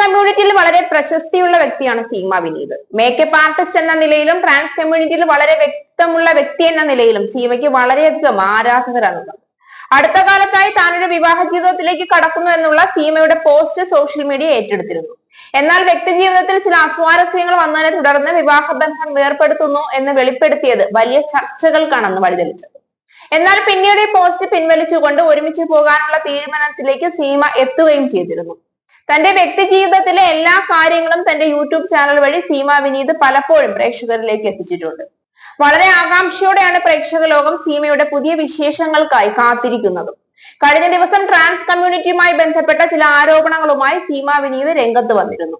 കമ്മ്യൂണിറ്റിയിൽ വളരെ പ്രശസ്തിയുള്ള വ്യക്തിയാണ് സീമ വിനീത്. മേക്കപ്പ് ആർട്ടിസ്റ്റ് എന്ന നിലയിലും ട്രാൻസ് കമ്മ്യൂണിറ്റിയിൽ വളരെ വ്യക്തമുള്ള വ്യക്തി എന്ന നിലയിലും സീമയ്ക്ക് വളരെയധികം ആരാധകരാണുള്ളത്. അടുത്ത കാലത്തായി താനൊരു വിവാഹ ജീവിതത്തിലേക്ക് കടക്കുന്നു എന്നുള്ള സീമയുടെ പോസ്റ്റ് സോഷ്യൽ മീഡിയ ഏറ്റെടുത്തിരുന്നു. എന്നാൽ വ്യക്തി ജീവിതത്തിൽ ചില അസ്വാരസ്യങ്ങൾ വന്നതിനെ തുടർന്ന് വിവാഹബന്ധം വേർപ്പെടുത്തുന്നു എന്ന് വെളിപ്പെടുത്തിയത് വലിയ ചർച്ചകൾക്കാണെന്ന് വഴിതെളിച്ചത്. എന്നാൽ പിന്നീട് ഈ പോസ്റ്റ് പിൻവലിച്ചുകൊണ്ട് ഒരുമിച്ച് പോകാനുള്ള തീരുമാനത്തിലേക്ക് സീമ എത്തുകയും ചെയ്തിരുന്നു. തന്റെ വ്യക്തി ജീവിതത്തിലെ എല്ലാ കാര്യങ്ങളും തന്റെ യൂട്യൂബ് ചാനൽ വഴി സീമ വിനീത് പലപ്പോഴും പ്രേക്ഷകരിലേക്ക് എത്തിച്ചിട്ടുണ്ട്. വളരെ ആകാംക്ഷയോടെയാണ് പ്രേക്ഷക ലോകം സീമയുടെ പുതിയ വിശേഷങ്ങൾക്കായി കാത്തിരിക്കുന്നതും. കഴിഞ്ഞ ദിവസം ട്രാൻസ് കമ്മ്യൂണിറ്റിയുമായി ബന്ധപ്പെട്ട ചില ആരോപണങ്ങളുമായി സീമ വിനീത് രംഗത്ത് വന്നിരുന്നു.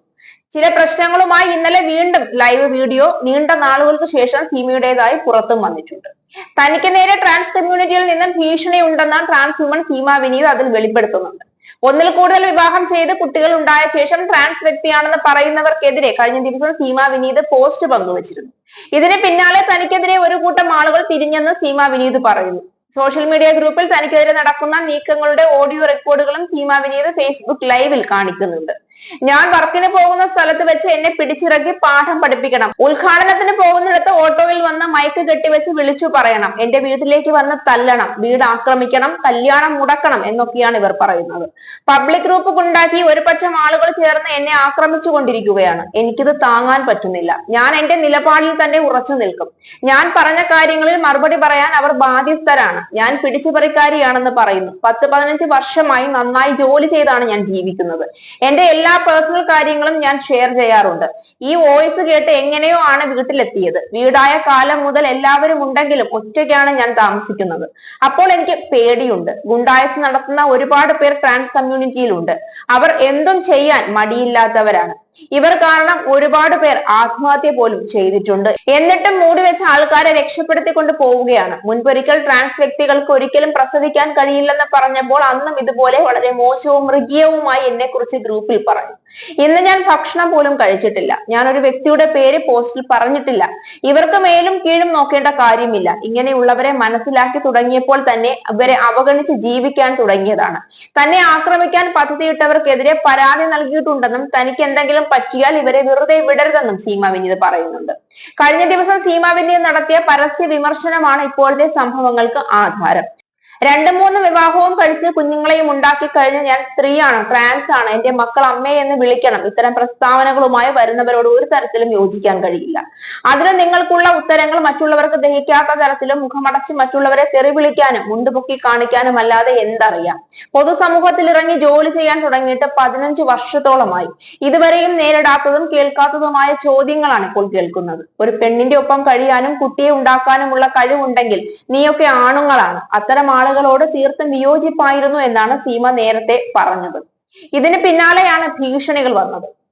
ചില പ്രശ്നങ്ങളുമായി ഇന്നലെ വീണ്ടും ലൈവ് വീഡിയോ നീണ്ട നാളുകൾക്ക് ശേഷം സീമയുടേതായി പുറത്തും വന്നിട്ടുണ്ട്. തനിക്ക് നേരെ ട്രാൻസ് കമ്മ്യൂണിറ്റിയിൽ നിന്നും ഭീഷണി ഉണ്ടെന്നാണ് ട്രാൻസ് വുമൺ സീമ വിനീത് അതിൽ വെളിപ്പെടുത്തുന്നുണ്ട്. ഒന്നിൽ കൂടുതൽ വിവാഹം ചെയ്ത് കുട്ടികൾ ഉണ്ടായ ശേഷം ട്രാൻസ് വ്യക്തിയാണെന്ന് പറയുന്നവർക്കെതിരെ കഴിഞ്ഞ ദിവസം സീമ വിനീത് പോസ്റ്റ് പങ്കുവച്ചിരുന്നു. ഇതിന് പിന്നാലെ തനിക്കെതിരെ ഒരു കൂട്ടം ആളുകൾ തിരിഞ്ഞെന്ന് സീമ വിനീത് പറയുന്നു. സോഷ്യൽ മീഡിയ ഗ്രൂപ്പിൽ തനിക്കെതിരെ നടക്കുന്ന നീക്കങ്ങളുടെ ഓഡിയോ റെക്കോർഡുകളും സീമ വിനീത് ഫേസ്ബുക്ക് ലൈവിൽ കാണിക്കുന്നുണ്ട്. ഞാൻ വർക്കിന് പോകുന്ന സ്ഥലത്ത് വെച്ച് എന്നെ പിടിച്ചിറക്കി പാഠം പഠിപ്പിക്കണം. ഉദ്ഘാടനത്തിന് പോകുന്നിടത്ത് ഓട്ടോയിൽ വന്ന് മയക്ക് കെട്ടിവെച്ച് വിളിച്ചു പറയണം. എന്റെ വീട്ടിലേക്ക് വന്ന് തല്ലണം. വീട് ആക്രമിക്കണം. കല്യാണം മുടക്കണം എന്നൊക്കെയാണ് ഇവർ പറയുന്നത്. പബ്ലിക് ഗ്രൂപ്പ് ഉണ്ടാക്കി ഒരു പക്ഷം ആളുകൾ ചേർന്ന് എന്നെ ആക്രമിച്ചു കൊണ്ടിരിക്കുകയാണ്. എനിക്കിത് താങ്ങാൻ പറ്റുന്നില്ല. ഞാൻ എന്റെ നിലപാടിൽ തന്നെ ഉറച്ചു നിൽക്കും. ഞാൻ പറഞ്ഞ കാര്യങ്ങളിൽ മറുപടി പറയാൻ അവർ ബാധ്യസ്ഥരാണ്. ഞാൻ പിടിച്ചുപറിക്കാരിയാണെന്ന് പറയുന്നു. പത്ത് പതിനഞ്ച് വർഷമായി നന്നായി ജോലി ചെയ്താണ് ഞാൻ ജീവിക്കുന്നത്. എന്റെ എല്ലാ പേഴ്സണൽ കാര്യങ്ങളും ഞാൻ ഷെയർ ചെയ്യാറുണ്ട്. ഈ വോയിസ് കേട്ട് എങ്ങനെയോ ആണ് വീട്ടിലെത്തിയത്. വീടായ കാലം മുതൽ എല്ലാവരും ഉണ്ടെങ്കിലും ഒറ്റയ്ക്കാണ് ഞാൻ താമസിക്കുന്നത്. അപ്പോൾ എനിക്ക് പേടിയുണ്ട്. ഗുണ്ടായസ് നടത്തുന്ന ഒരുപാട് പേർ ട്രാൻസ് കമ്മ്യൂണിറ്റിയിലുണ്ട് അവർ എന്തും ചെയ്യാൻ മടിയില്ലാത്തവരാണ്. ഇവർ കാരണം ഒരുപാട് പേർ ആത്മഹത്യ പോലും ചെയ്തിട്ടുണ്ട്. എന്നിട്ടും മൂടി വെച്ച ആൾക്കാരെ രക്ഷപ്പെടുത്തിക്കൊണ്ട് പോവുകയാണ്. മുൻപൊരിക്കൽ ട്രാൻസ് വ്യക്തികൾക്ക് ഒരിക്കലും പ്രസവിക്കാൻ കഴിയില്ലെന്ന് പറഞ്ഞപ്പോൾ അന്നും ഇതുപോലെ വളരെ മോശവും മൃഗീയവുമായി എന്നെ കുറിച്ച് ഗ്രൂപ്പിൽ പറഞ്ഞു. ഇന്ന് ഞാൻ ഭക്ഷണം പോലും കഴിച്ചിട്ടില്ല. ഞാൻ ഒരു വ്യക്തിയുടെ പേര് പോസ്റ്റിൽ പറഞ്ഞിട്ടില്ല. ഇവർക്ക് മേലും കീഴും നോക്കേണ്ട കാര്യമില്ല. ഇങ്ങനെയുള്ളവരെ മനസ്സിലാക്കി തുടങ്ങിയപ്പോൾ തന്നെ ഇവരെ അവഗണിച്ച് ജീവിക്കാൻ തുടങ്ങിയതാണ്. തന്നെ ആക്രമിക്കാൻ പദ്ധതിയിട്ടവർക്കെതിരെ പരാതി നൽകിയിട്ടുണ്ടെന്നും തനിക്ക് എന്തെങ്കിലും പറ്റിയാൽ ഇവരെ വെറുതെ വിടരുതെന്നും സീമ വിനീത് പറയുന്നുണ്ട്. കഴിഞ്ഞ ദിവസം സീമ വിനീത് നടത്തിയ പരസ്യ വിമർശനമാണ് ഇപ്പോഴത്തെ സംഭവങ്ങൾക്ക് ആധാരം. രണ്ടു മൂന്ന് വിവാഹവും കഴിച്ച് കുഞ്ഞുങ്ങളെയും ഉണ്ടാക്കി കഴിഞ്ഞ ഞാൻ സ്ത്രീയാണ് ട്രാൻസ് ആണ്. എന്റെ മക്കൾ അമ്മയെ എന്ന് വിളിക്കണം. ഇത്തരം പ്രസ്താവനകളുമായി വരുന്നവരോട് ഒരു തരത്തിലും യോജിക്കാൻ കഴിയില്ല. അതിന് നിങ്ങൾക്കുള്ള ഉത്തരങ്ങൾ മറ്റുള്ളവർക്ക് ദഹിക്കാത്ത തരത്തിലും മുഖമടച്ച് മറ്റുള്ളവരെ തെറി വിളിക്കാനും മുണ്ടുപൊക്കി കാണിക്കാനും അല്ലാതെ എന്തറിയാം? പൊതുസമൂഹത്തിൽ ഇറങ്ങി ജോലി ചെയ്യാൻ തുടങ്ങിയിട്ട് പതിനഞ്ച് വർഷത്തോളമായി. ഇതുവരെയും നേരിടാത്തതും കേൾക്കാത്തതുമായ ചോദ്യങ്ങളാണ് ഇപ്പോൾ കേൾക്കുന്നത്. ഒരു പെണ്ണിന്റെ ഒപ്പം കഴിയാനും കുട്ടിയെ ഉണ്ടാക്കാനുമുള്ള കഴിവുണ്ടെങ്കിൽ നീയൊക്കെ ആണുങ്ങളാണ്. അത്തരം ആളുകളോട് തീർത്തും വിയോജിപ്പായിരുന്നു എന്നാണ് സീമ നേരത്തെ പറഞ്ഞത്. ഇതിന് പിന്നാലെയാണ് ഭീഷണികൾ വന്നത്.